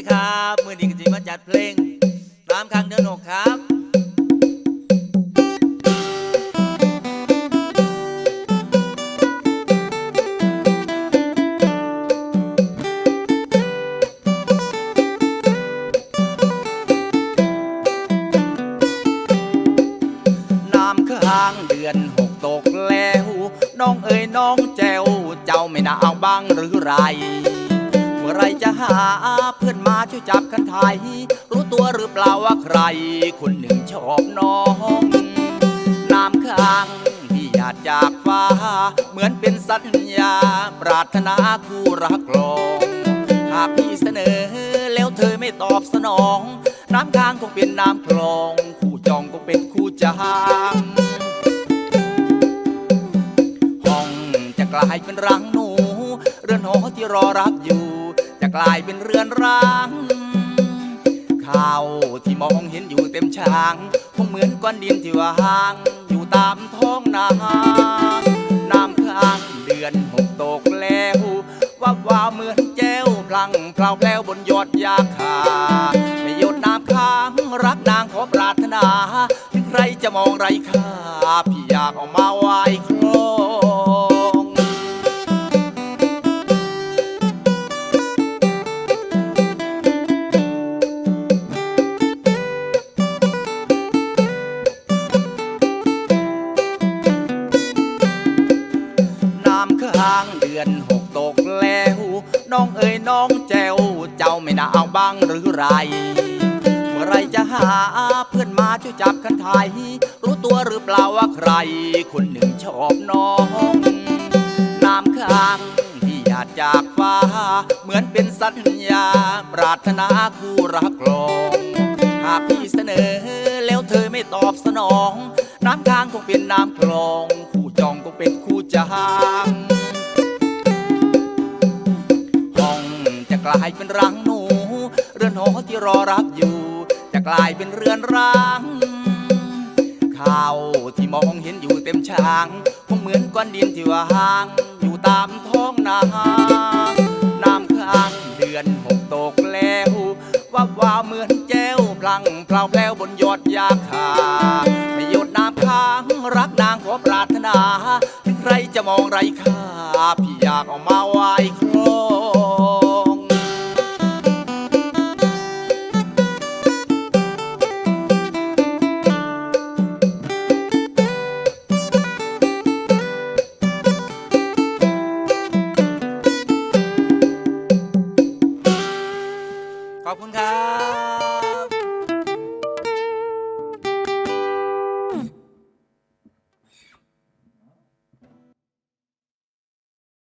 ดีครับมือดีกจริงมาจัดเพลง ตามครั้งเดือนหกครับน้ำค้างเดือนหกตกแล้ว น้องเอ๋ยน้องแจวเจ้าไม่น่าเอาบ้างหรือไร รจะหาเพื่อนมาช่วยจับคันไทย รู้ตัวหรือเปล่าว่าใคร คนหนึ่งชอบน้องน้ำค้างที่หยาดจากฟ้า เหมือนเป็นสัญญา ปรารถนาคู่รักลองหากพี่เสนอ แล้วเธอไม่ตอบสนอง น้ำค้างคงเป็นน้ำคลอง คู่จองคงเป็นคู่จางห้องจะกลายเป็นรังหนู เรือนหอที่รอรับอยู่ กลายเป็นเรือนร้างข้าวที่มองเห็นอยู่เต็มช้างคงเหมือนก้อนดินที่ว่างอยู่ตามท้องนาน้ำค้างเดือนหกตกแล้วว่าว่าเหมือนแก้วพลังเพลาแปลวบนยอดยาคาไม่หยดน้ำค้างรักนางขอปรารถนา ถึงใครจะมองไรค่าพี่อยากออกมาไหว้คลางเดือนหกตกแล้วน้องเอ๋ยน้องแจวเจ้าไม่น่าเอาบ้างหรือไร เมื่อไรจะหาเพื่อนมาช่วยจับคันไทยรู้ตัวหรือเปล่าว่าใคร คนหนึ่งชอบน้องน้ำค้างที่หยาดจากฟ้า เหมือนเป็นสัญญา ปรารถนาคู่รักลองหากพี่เสนอแล้วเธอไม่ตอบสนอง น้ำค้างคงเป็นน้ำคลอง คู่จองคงเป็นคู่จาง ลายเป็นรังหนู เรือนหอที่รอรับอยู่ จะกลายเป็นเรือนร้างข้าวที่มองเห็นอยู่เต็มช้างคงเหมือนก้อนดินที่ว่างอยู่ตามท้องนาน้ำค้างเดือนหกตกแล้วว่าว่าเหมือนแก้วพลังเปล่าแปลวบนยอดยาคาไม่หยดน้ำค้างรักนางขอปรารถนา ถึงใครจะมองไรค่าพี่อยากออกมาไหว้คล ขอบคุณครับ